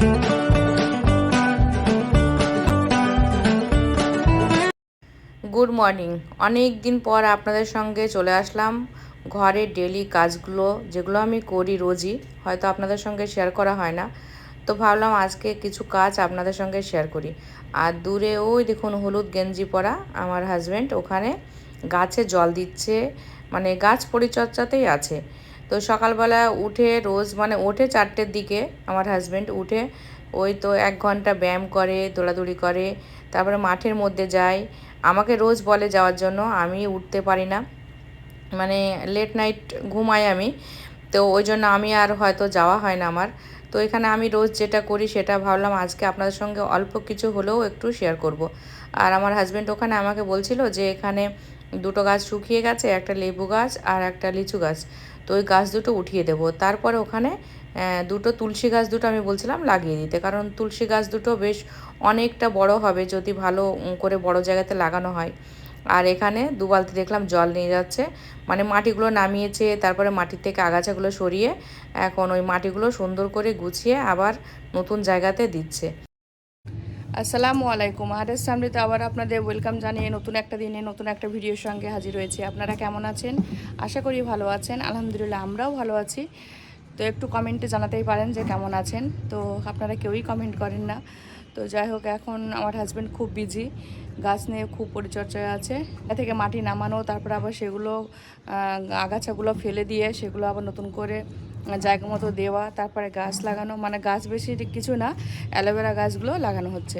Good morning অনেক দিন পর আপনাদের সঙ্গে চলে আসলাম ঘরের ডেলি কাজগুলো, যেগুলো আমি করি রোজই, হয়তো আপনাদের সঙ্গে শেয়ার করা হয় না। তো ভাবলাম আজকে কিছু কাজ আপনাদের সঙ্গে শেয়ার করি। আর দূরে ওই দেখুন হলুদ গেঞ্জি পরা আমার হাজব্যান্ড ওখানে গাছে জল দিচ্ছে মানে গাছ পরিচর্যাতেই আছে। তো সকালবেলা উঠে রোজ মানে ওঠে চারটের দিকে আমার হাজব্যান্ড উঠে। ওই তো এক ঘণ্টা ব্যায়াম করে, দৌড়াদৌড়ি করে, তারপরে মাঠের মধ্যে যায়। আমাকে রোজ বলে যাওয়ার জন্য, আমি উঠতে পারি না। মানে লেট নাইট ঘুমাই আমি। তো ওই জন্য আমি আর হয়তো যাওয়া হয় না আমার। তো এখানে আমি রোজ যেটা করি সেটা ভাবলাম আজকে আপনাদের সঙ্গে অল্প কিছু হলেও একটু শেয়ার করব। আর আমার হাজব্যান্ড ওখানে আমাকে বলছিল যে এখানে দুটো গাছ শুকিয়ে গেছে, একটা লেবু গাছ আর একটা লিচু গাছ। তো ওই গাছ দুটো উঠিয়ে দেবো। তারপরে ওখানে দুটো তুলসী গাছ দুটো আমি বলছিলাম লাগিয়ে দিতে। কারণ তুলসী গাছ দুটো বেশ অনেকটা বড় হবে যদি ভালো করে বড় জায়গাতে লাগানো হয়। আর এখানে দু বালতি দেখলাম জল নিয়ে যাচ্ছে। মানে মাটিগুলো নামিয়েছে, তারপরে মাটির থেকে আগাছাগুলো সরিয়ে এখন ওই মাটিগুলো সুন্দর করে গুছিয়ে আবার নতুন জায়গাতে দিচ্ছে। আসসালামু আলাইকুম। আরের সামৃত আবার আপনাদের ওয়েলকাম জানিয়ে নতুন একটা দিনে, নতুন একটা ভিডিওর সঙ্গে হাজির হয়েছি। আপনারা কেমন আছেন? আশা করি ভালো আছেন। আলহামদুলিল্লাহ, আমরাও ভালো আছি। তো একটু কমেন্টে জানাতেই পারেন যে কেমন আছেন। তো আপনারা কেউই কমেন্ট করেন না। তো যাই হোক, এখন আমার হাজব্যান্ড খুব বিজি গাছ নিয়ে খুব পরিচর্যায় আছে। এ থেকে মাটি নামানো, তারপর আবার সেগুলো আগাছাগুলো ফেলে দিয়ে সেগুলো আবার নতুন করে জায়গা মতো দেওয়া, তারপরে গাছ লাগানো। মানে গাছ বেশি কিছু না, অ্যালোভেরা গাছগুলো লাগানো হচ্ছে।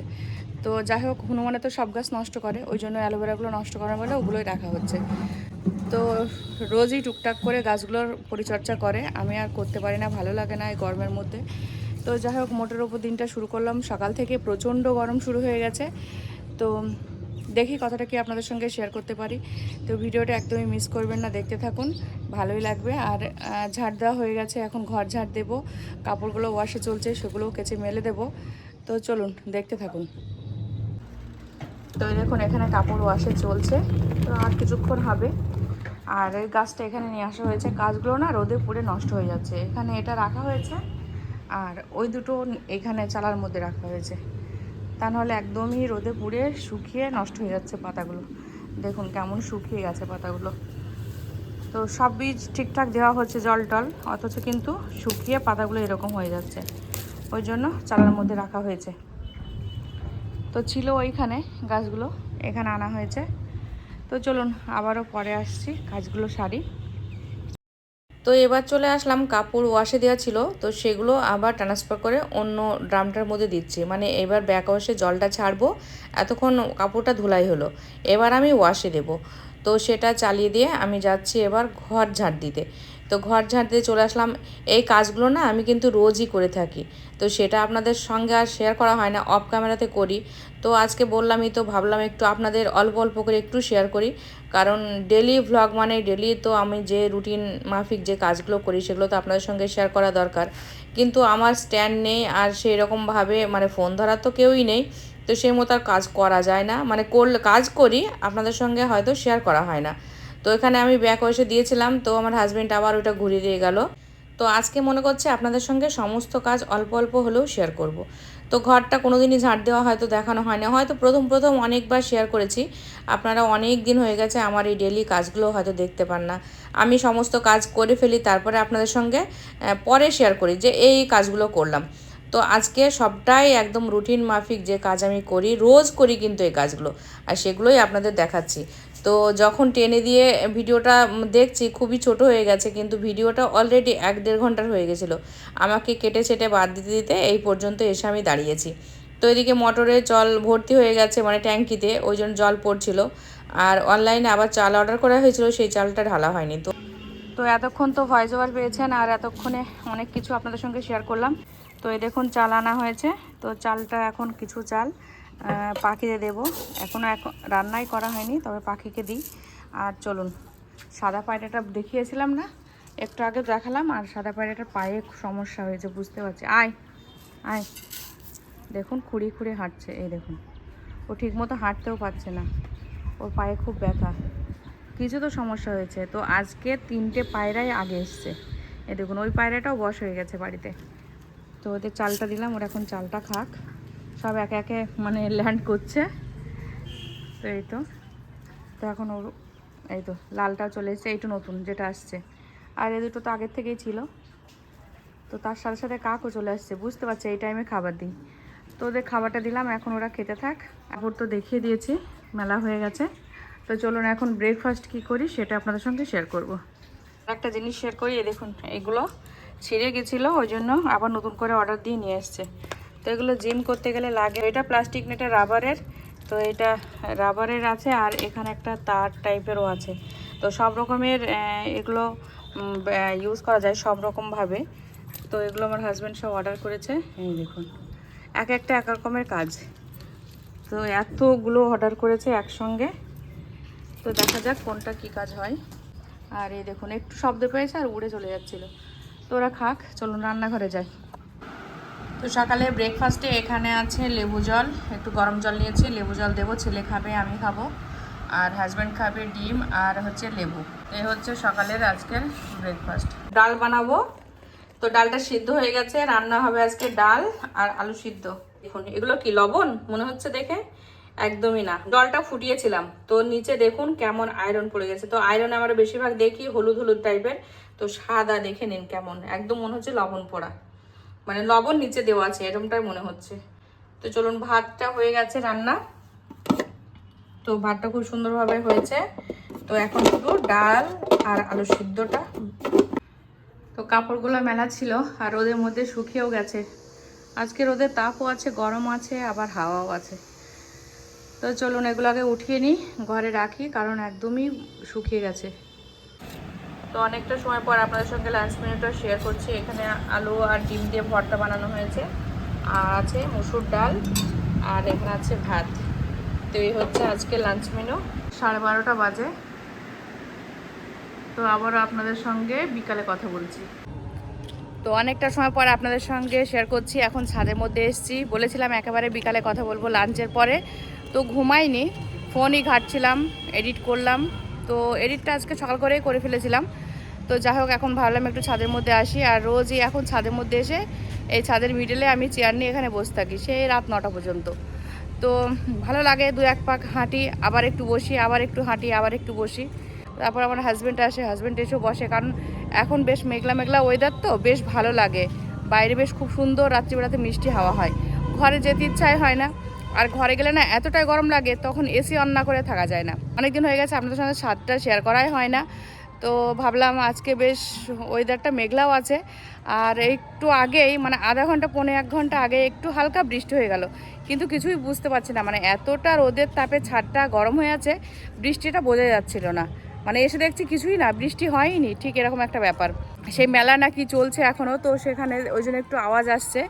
তো যাই হোক, হনুমানে তো সব গাছ নষ্ট করে, ওই জন্য অ্যালোভেরাগুলো নষ্ট করার বলে ওগুলোই রাখা হচ্ছে। তো রোজই টুকটাক করে গাছগুলোর পরিচর্যা করে। আমি আর করতে পারি না, ভালো লাগে না এই গরমের মধ্যে। তো যাই হোক, মোটের ওপর দিনটা শুরু করলাম। সকাল থেকে প্রচণ্ড গরম শুরু হয়ে গেছে। তো দেখি কথাটা কি আপনাদের সঙ্গে শেয়ার করতে পারি। তো ভিডিওটা একদমই মিস করবেন না, দেখতে থাকুন, ভালোই লাগবে। আর ঝাড় দেওয়া হয়ে গেছে, এখন ঘর ঝাড় দেবো, কাপড়গুলো ওয়াশে চলছে, সেগুলোও কেচে মেলে দেবো। তো চলুন, দেখতে থাকুন। তো দেখুন, এখানে কাপড় ওয়াশে চলছে, তো আর কিছুক্ষণ হবে। আর এই গাছটা এখানে নিয়ে আসা হয়েছে। গাছগুলো না রোদে পুড়ে নষ্ট হয়ে যাচ্ছে। এখানে এটা রাখা হয়েছে, আর ওই দুটো এখানে চালার মধ্যে রাখা হয়েছে। তা নাহলে একদমই রোদে পুড়ে শুকিয়ে নষ্ট হয়ে যাচ্ছে পাতাগুলো। দেখুন কেমন শুকিয়ে গেছে পাতাগুলো। তো সব বীজ ঠিকঠাক দেওয়া হচ্ছে জল টল, অথচ কিন্তু শুকিয়ে পাতাগুলো এরকম হয়ে যাচ্ছে। ওই জন্য চালার মধ্যে রাখা হয়েছে। তো ছিল ওইখানে গাছগুলো, এখানে আনা হয়েছে। তো চলুন আবারও পরে আসছি গাছগুলো সারি। তো এবার চলে আসলাম কাপড় ওয়াশে দেওয়া ছিল, তো সেগুলো আবার ট্রান্সফার করে অন্য ড্রামটার মধ্যে দিচ্ছি। মানে এবার ব্যাক ওয়াশে জলটা ছাড়বো, এতক্ষণ কাপড়টা ধুলাই হলো। এবার আমি ওয়াশে দেব। তো সেটা চালিয়ে দিয়ে আমি যাচ্ছি এবার ঘর ঝাড় দিতে। তো ঘর ঝাঁট দিয়ে চলে আসলাম। এই কাজগুলো না আমি কিন্তু রোজই করে থাকি। তো সেটা আপনাদের সঙ্গে আর শেয়ার করা হয় না অফ ক্যামেরাতে করি। তো আজকে বললামই তো, ভাবলাম একটু আপনাদের অল্প অল্প করে একটু শেয়ার করি। কারণ ডেলি ভ্লগ মানে ডেলি তো আমি যে রুটিন মাফিক যে কাজগুলো করি সেগুলো তো আপনাদের সঙ্গে শেয়ার করা দরকার। কিন্তু আমার স্ট্যান্ড নেই আর সেই রকমভাবে মানে ফোন ধরার তো কেউই নেই। তো সেই মতো আর কাজ করা যায় না। মানে করলে, কাজ করি, আপনাদের সঙ্গে হয়তো শেয়ার করা হয় না। তো এখানে আমি ব্যাক ওয়েসে দিয়েছিলাম, তো আমার হাজব্যান্ড আবার ওটা ঘুরিয়ে দিয়ে গেল। তো আজকে মনে করছে আপনাদের সঙ্গে সমস্ত কাজ অল্প অল্প হলেও শেয়ার করব। তো ঘরটা কোনো দিনই ঝাড় দেওয়া হয়তো দেখানো হয় না হয়তো প্রথম প্রথম অনেকবার শেয়ার করেছি। আপনারা অনেক দিন হয়ে গেছে আমার এই ডেলি কাজগুলো হয়তো দেখতে পান না। আমি সমস্ত কাজ করে ফেলি, তারপরে আপনাদের সঙ্গে পরে শেয়ার করি যে এই কাজগুলো করলাম। তো আজকে সবটাই একদম রুটিন মাফিক যে কাজ আমি করি, রোজ করি কিন্তু এই কাজগুলো। আর সেগুলোই আপনাদের দেখাচ্ছি। তো যখন টেনে দিয়ে ভিডিওটা দেখছি, খুবই ছোট হয়ে গেছে, কিন্তু ভিডিওটা অলরেডি এক দেড় ঘণ্টার হয়ে গেছিল। আমাকে কেটে ছেটে বাদ দিতে দিতে এই পর্যন্ত এসে আমি দাঁড়িয়েছি। তো এদিকে মোটরে জল ভর্তি হয়ে গেছে মানে ট্যাঙ্কিতে, ওই জন্য জল পড়ছিল। আর অনলাইনে আবার চাল অর্ডার করা হয়েছিল, সেই চালটা ঢালা হয়নি। তো তো এতক্ষণ তো ভয়েস ওভার পেয়েছেন, আর এতক্ষণে অনেক কিছু আপনাদের সঙ্গে শেয়ার করলাম। তো এই দেখুন চাল আনা হয়েছে। তো চালটা এখন কিছু চাল পাখিতে দেব। এখনও এখন রান্নাই করা হয়নি, তবে পাখিকে দিই। আর চলুন, সাদা পায়রাটা দেখিয়েছিলাম না, একটু আগে দেখালাম, আর সাদা পায়রাটার পায়ে সমস্যা হয়েছে, বুঝতে পারছি। আয় আয়। দেখুন, খুঁড়ি খুঁড়ি হাঁটছে, এই দেখুন। ও ঠিকমতো হাঁটতেও পারছে না। ওর পায়ে খুব ব্যথা। কিছু তো সমস্যা হয়েছে। তো আজকে তিনটে পায়রাই আগে এসছে। এ দেখুন, ওই পায়রাটাও বস হয়ে গেছে বাড়িতে। তো ওদের চালটা দিলাম, ওরা এখন চালটা খাক। সব একে একে মানে ল্যান্ড করছে। তো এই তো। তো এখন ওর এই তো, লালটা চলে এসছে, এইটু নতুন যেটা আসছে। আর এ দুটো তো আগের থেকেই ছিল। তো তার সাথে সাথে কাকও চলে আসছে, বুঝতে পারছে, এই টাইমে খাবার দিই। তো ওদের খাবারটা দিলাম, এখন ওরা খেতে থাক। এখন তো দেখিয়ে দিয়েছি, মেলা হয়ে গেছে। তো চলুন এখন ব্রেকফাস্ট কি করি, সেটা আপনাদের সঙ্গে শেয়ার করব। একটা জিনিস শেয়ার করি দেখুন, এগুলো। ছিঁড়ে গেছিল, ওই জন্য আবার নতুন করে অর্ডার দিয়ে নিয়ে এসছে। তো এগুলো জিম করতে গেলে লাগে। এটা প্লাস্টিক না এটা রাবারের তো এটা রাবারের আছে আর এখানে একটা তার টাইপেরও আছে। তো সব রকমের এগুলো ইউজ করা যায় সব রকমভাবে তো এগুলো আমার হাজব্যান্ড সব অর্ডার করেছে। এই দেখুন, এক একটা এক রকমের কাজ। তো এতগুলো অর্ডার করেছে একসঙ্গে। তো দেখা যাক কোনটা কি কাজ হয়। আর এই দেখুন, একটু শব্দ পেয়েছে আর উড়ে চলে যাচ্ছিল। তো ওরা খাক চলুন রান্নাঘরে যাই। তো সকালে ব্রেকফাস্টে এখানে আছে লেবু জল, একটু গরম জল নিয়েছি, লেবু জল দেবো, ছেলে খাবে, আমি খাব। আর হাজব্যান্ড খাবে ডিম আর হচ্ছে লেবু। এই হচ্ছে সকালের আজকের ব্রেকফাস্ট ডাল বানাবো। তো ডালটা সিদ্ধ হয়ে গেছে, রান্না হবে আজকে ডাল আর আলু সিদ্ধ। দেখুন, এগুলো কি, লবণ? মনে হচ্ছে দেখে। একদমই না। জলটা ফুটিয়েছিলাম। তো নিচে দেখুন কেমন আয়রন পড়ে গেছে। তো আয়রন আমরা বেশিরভাগ দেখি হলুদ হলুদ টাইপের তো সাদা দেখে নিন কেমন। একদম মনে হচ্ছে লবণ পড়া। মানে লবণ নিচে দেওয়া আছে, এরকমটাই মনে হচ্ছে। তো চলুন, ভাতটা হয়ে গেছে রান্না। তো ভাতটা খুব সুন্দরভাবে হয়েছে। তো এখন শুধু ডাল আর আলু সিদ্ধটা। তো কাপড়গুলো মেলা ছিল আর রোদের মধ্যে শুকিয়েও গেছে। আজকে রোদের তাপও আছে গরম আছে, আবার হাওয়াও আছে। তো চলুন এগুলোকে উঠিয়ে নিই, ঘরে রাখি, কারণ একদমই শুকিয়ে গেছে। তো অনেকটা সময় পর আপনাদের সঙ্গে লাঞ্চ মেনুটা শেয়ার করছি। এখানে আলু আর ডিম দিয়ে ভর্তা বানানো হয়েছে। আর আছে মুসুর ডাল, আর এখানে আছে ভাত। তো এই হচ্ছে আজকে লাঞ্চ মেনু সাড়ে বারোটা বাজে। তো আবারও আপনাদের সঙ্গে বিকালে কথা বলছি। তো অনেকটা সময় পর আপনাদের সঙ্গে শেয়ার করছি। এখন ছাদের মধ্যে এসেছি। বলেছিলাম একেবারে বিকালে কথা বলব লাঞ্চের পরে। তো ঘুমাইনি, ফোনই ঘাটছিলাম এডিট করলাম। তো এডিটটা আজকে সকাল করেই করে ফেলেছিলাম। তো যাই হোক, এখন ভাবলাম একটু ছাদের মধ্যে আসি আর রোজই এখন ছাদের মধ্যে এসে এই ছাদের মিডলে আমি চেয়ার নিয়ে এখানে বসে থাকি, সেই রাত নটা পর্যন্ত। তো ভালো লাগে দু এক পাক হাঁটি, আবার একটু বসি, আবার একটু হাঁটি, আবার একটু বসি। তারপর আমার হাজব্যান্ড আসে হাজব্যান্ড এসেও বসে, কারণ এখন বেশ মেঘলা মেঘলা ওয়েদার তো, বেশ ভালো লাগে। বাইরে বেশ খুব সুন্দর, রাত্রিবেলাতে মিষ্টি হাওয়া হয়। ঘরে যেতে ইচ্ছাই হয় না। আর ঘরে গেলে না এতটাই গরম লাগে, তখন এসি অন না করে থাকা যায় না। অনেকদিন হয়ে গেছে, আপনাদের সঙ্গে ছাদটা শেয়ার করাই হয় না। তো ভাবলাম আজকে বেশ ওয়েদারটা মেঘলাও আছে। আর একটু আগেই মানে আধা ঘণ্টা, পৌনে এক ঘণ্টা আগে একটু হালকা বৃষ্টি হয়ে গেল। কিন্তু কিছুই বুঝতে পারছি না মানে এতটা রোদের তাপে ছাদটা গরম হয়ে আছে, বৃষ্টিটা বোঝা যাচ্ছিল না। মানে এসে দেখছি কিছুই না, বৃষ্টি হয়নি ঠিক এরকম একটা ব্যাপার। সেই মেলা নাকি চলছে এখনও তো সেখানে ওই জন্য একটু আওয়াজ আসছে।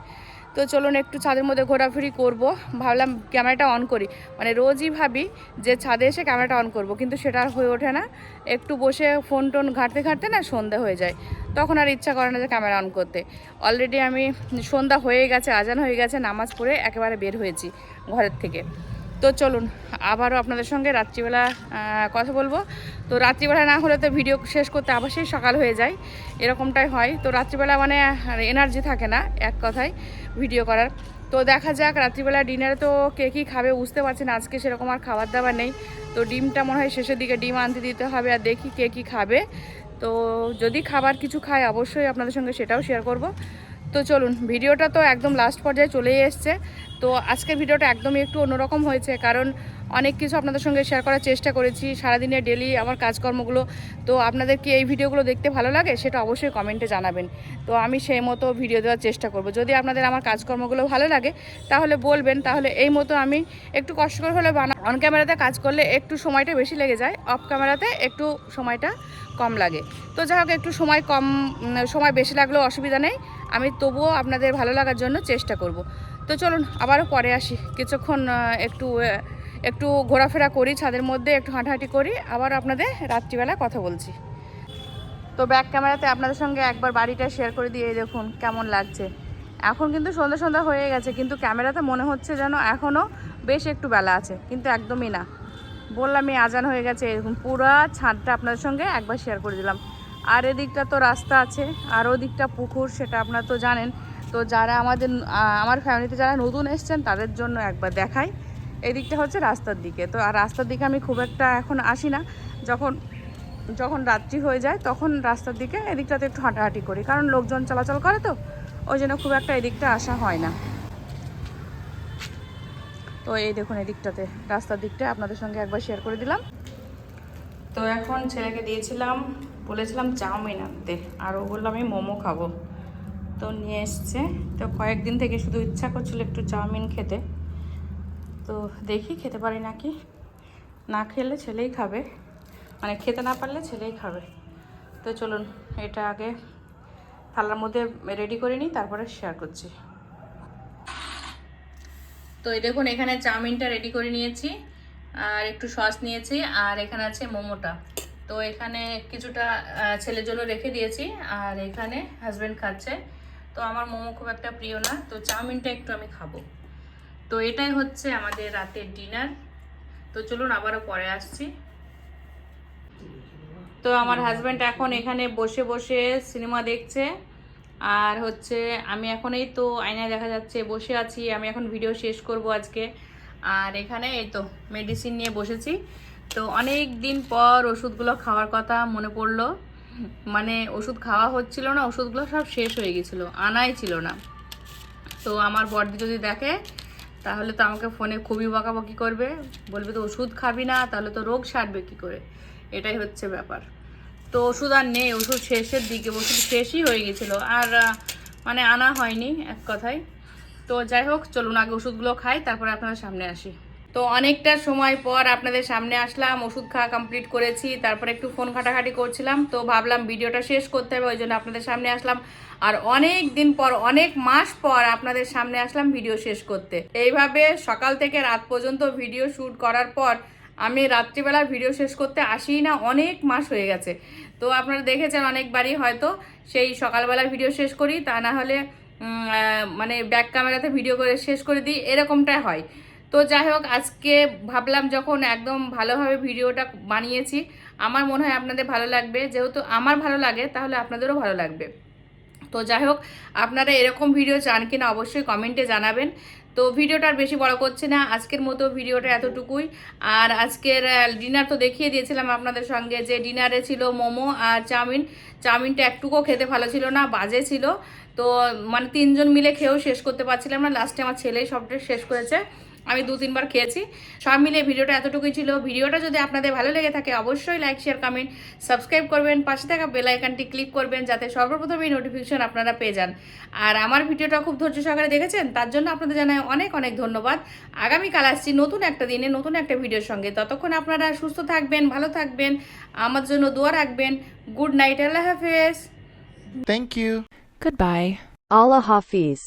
তো চলুন একটু ছাদের মধ্যে ঘোরাফেরি করব। ভাবলাম ক্যামেরাটা অন করি। মানে রোজই ভাবি যে ছাদে এসে ক্যামেরাটা অন করব, কিন্তু সেটা আর হয়ে ওঠে না। একটু বসে ফোন টোন ঘাঁটতে ঘাঁটতে না সন্ধ্যা হয়ে যায়। তখন আর ইচ্ছা করে না যে ক্যামেরা অন করতে। অলরেডি আমি সন্ধ্যা হয়ে গেছে, আজান হয়ে গেছে, নামাজ পড়ে একেবারে বের হয়েছি ঘরের থেকে। তো চলুন, আবারও আপনাদের সঙ্গে রাত্রিবেলা কথা বলব। তো রাত্রিবেলা না হলে তো ভিডিও শেষ করতে আবার সেই সকাল হয়ে যায়। এরকমটাই হয়। তো রাত্রিবেলা মানে এনার্জি থাকে না, এক কথায় ভিডিও করার। তো দেখা যাক, রাত্রিবেলা ডিনারে তো কে কী খাবে বুঝতে পারছি না। আজকে সেরকম আর খাবার দাবার নেই। তো ডিমটা মনে হয় শেষের দিকে ডিম আনতে দিতে হবে আর দেখি কে কী খাবে। তো যদি খাবার কিছু খায়, অবশ্যই আপনাদের সঙ্গে সেটাও শেয়ার করব। তো চলুন, ভিডিওটা তো একদম লাস্ট পর্যায়ে চলেই এসছে। তো আজকে ভিডিওটা একদমই একটু অন্যরকম হয়েছে, কারণ অনেক কিছু আপনাদের সঙ্গে শেয়ার করার চেষ্টা করেছি। সারাদিনে ডেলি আমার কাজকর্মগুলো। তো আপনাদের কি এই ভিডিওগুলো দেখতে ভালো লাগে সেটা অবশ্যই কমেন্টে জানাবেন। তো আমি সেই মতো ভিডিও দেওয়ার চেষ্টা করব। যদি আপনাদের আমার কাজকর্মগুলো ভালো লাগে, তাহলে বলবেন, তাহলে এই মতো আমি একটু কষ্ট করে হলে বানা অন ক্যামেরাতে কাজ করলে একটু সময়টা বেশি লেগে যায় অফ ক্যামেরাতে একটু সময়টা কম লাগে। তো যাই হোক, একটু সময় কম সময় বেশি লাগলেও অসুবিধা নেই। আমি তবুও আপনাদের ভালো লাগার জন্য চেষ্টা করব। তো চলুন, আবারও পরে আসি। কিছুক্ষণ একটু একটু ঘোরাফেরা করি, ছাদের মধ্যে একটু হাঁটাহাঁটি করি, আবার আপনাদের রাত্রিবেলা কথা বলছি। তো ব্যাক ক্যামেরাতে আপনাদের সঙ্গে একবার বাড়িটা শেয়ার করে দিয়ে দেখুন কেমন লাগছে। এখন কিন্তু সন্ধ্যা সন্ধ্যা হয়ে গেছে, কিন্তু ক্যামেরাতে মনে হচ্ছে যেন এখনও বেশ একটু বেলা আছে, কিন্তু একদমই না। বললাম এই আজান হয়ে গেছে এরকম পুরো ছাদটা আপনাদের সঙ্গে একবার শেয়ার করে দিলাম। আর এদিকটা তো রাস্তা আছে, আর ওদিকটা পুকুর, সেটা আপনারা তো জানেন। তো যারা আমাদের আমার ফ্যামিলিতে যারা নতুন এসছেন, তাদের জন্য একবার দেখাই। এই দিকটা হচ্ছে রাস্তার দিকে। তো আর রাস্তার দিকে আমি খুব একটা এখন আসি না। যখন যখন রাত্রি হয়ে যায়, তখন রাস্তার দিকে এদিকটাতে একটু হাঁটাহাঁটি করি। কারণ লোকজন চলাচল করে তো, ওই জন্য খুব একটা এদিকটা আসা হয় না। তো এই দেখুন এদিকটাতে, রাস্তার দিকটা আপনাদের সঙ্গে একবার শেয়ার করে দিলাম। তো এখন ছেলেকে দিয়েছিলাম, বলেছিলাম চাউমিন আনতে। আর ও বলল, আমি মোমো খাব। তো নিয়ে এসছে। তো কয়েকদিন থেকে শুধু ইচ্ছা করছিল একটু চাউমিন খেতে। তো দেখি খেতে পারি নাকি। না খেলে ছেলেই খাবে। মানে খেতে না পারলে ছেলেই খাবে। তো চলুন, এটা আগে থালার মধ্যে রেডি করে নিই, তারপরে শেয়ার করছি। তো এই দেখুন, এখানে চাউমিনটা রেডি করে নিয়েছি, আর একটু সস নিয়েছি, আর এখানে আছে মোমোটা। তো এখানে কিছুটা ছেলের জন্য রেখে দিয়েছি, আর এখানে হাজব্যান্ড খাচ্ছে। তো আমার মোমো খুব একটা প্রিয় না, তো চাউমিনটা একটু আমি খাব। তো এটাই হচ্ছে আমাদের রাতের ডিনার তো চলুন আবারও পরে আসছি। তো আমার হাজব্যান্ড এখন এখানে বসে বসে সিনেমা দেখছে। আর হচ্ছে আমি এখন এই তো আয়নায় দেখা যাচ্ছে, বসে আছি। আমি এখন ভিডিও শেষ করব আজকে। আর এখানে এই তো মেডিসিন নিয়ে বসেছি। তো অনেক দিন পর ওষুধগুলো খাওয়ার কথা মনে পড়ল। মানে ওষুধ খাওয়া হচ্ছিল না, ওষুধগুলো সব শেষ হয়ে গেছিল, আনাই ছিল না। তো আমার বর্দি যদি দেখে তাহলে তো আমাকে ফোনে খুবই বকাবকি করবে, বলবে তো ওষুধ খাবি না, তাহলে তো রোগ সারবে কি করে? এটাই হচ্ছে ব্যাপার। তো ওষুধ আর নেই, ওষুধ শেষের দিকে, ওষুধ শেষই হয়ে গেছিল। আর মানে আনা হয়নি, এক কথায়। তো যাই হোক, চলুন আগে ওষুধগুলো খাই, তারপরে আপনার সামনে আসি। তো অনেকটা সময় পর আপনাদের সামনে আসলাম, ওষুধ খাওয়া কমপ্লিট করেছি, তারপরে একটু ফোন ঘাটাঘাটি করছিলাম, তো ভাবলাম ভিডিওটা শেষ করতে হবে, ওই জন্য আপনাদের সামনে আসলাম। আর অনেক দিন পর, অনেক মাস পর আপনাদের সামনে আসলাম ভিডিও শেষ করতে। এইভাবে সকাল থেকে রাত পর্যন্ত ভিডিও শ্যুট করার পর, আমি রাত্রিবেলা ভিডিও শেষ করতে আসি না, অনেক মাস হয়ে গেছে। তো আপনারা দেখেছেন অনেকবারই হয়তো, সেই সকালবেলা ভিডিও শেষ করি, তা না হলে মানে ব্যাক ক্যামেরাতে ভিডিও করে শেষ করে দিই, এরকমটাই হয়। তো যাই হোক, আজকে ভাবলাম যখন একদম ভালোভাবে ভিডিওটা বানিয়েছি, আমার মনে হয় আপনাদের ভালো লাগবে। যেহেতু আমার ভালো লাগে, তাহলে আপনাদেরও ভালো লাগবে। তো যাই হোক, আপনারা এরকম ভিডিও চান কিনা অবশ্যই কমেন্টে জানাবেন। তো ভিডিওটা আর বেশি বড় করছি না, আজকের মতো ভিডিওটা এতটুকুই। আর আজকের ডিনার তো দেখিয়ে দিয়েছিলাম আপনাদের সঙ্গে যে ডিনারে ছিল মোমো আর চাউমিন। চাউমিনটা একটুকুও খেতে ভালো ছিল না, বাজে ছিল। তো মানে তিনজন মিলে খেয়েও শেষ করতে পারছিলাম না লাস্টে আমার ছেলেই সবটা শেষ করেছে। আমি দু তিনবার খেয়েছি। সব মিলে ভিডিওটা এতটুকুই ছিল। ভিডিওটা যদি আপনাদের ভালো লেগে থাকে অবশ্যই লাইক শেয়ার কমেন্ট সাবস্ক্রাইব করবেন। পাশে থাকা বেল আইকনটি ক্লিক করবেন যাতে সর্বপ্রথম এই নোটিফিকেশন আপনারা পেয়ে যান। আর আমার ভিডিওটা খুব ধৈর্য সহকারে দেখেছেন তার জন্য আপনাদের জানাই অনেক অনেক ধন্যবাদ। আগামীকাল আসছি নতুন একটা দিনে নতুন একটা ভিডিওর সঙ্গে। ততক্ষণ আপনারা সুস্থ থাকবেন ভালো থাকবেন। আমার জন্য দোয়া রাখবেন। গুড নাইট আল্লাহ হাফেজ। Thank you good bye Allah Hafiz.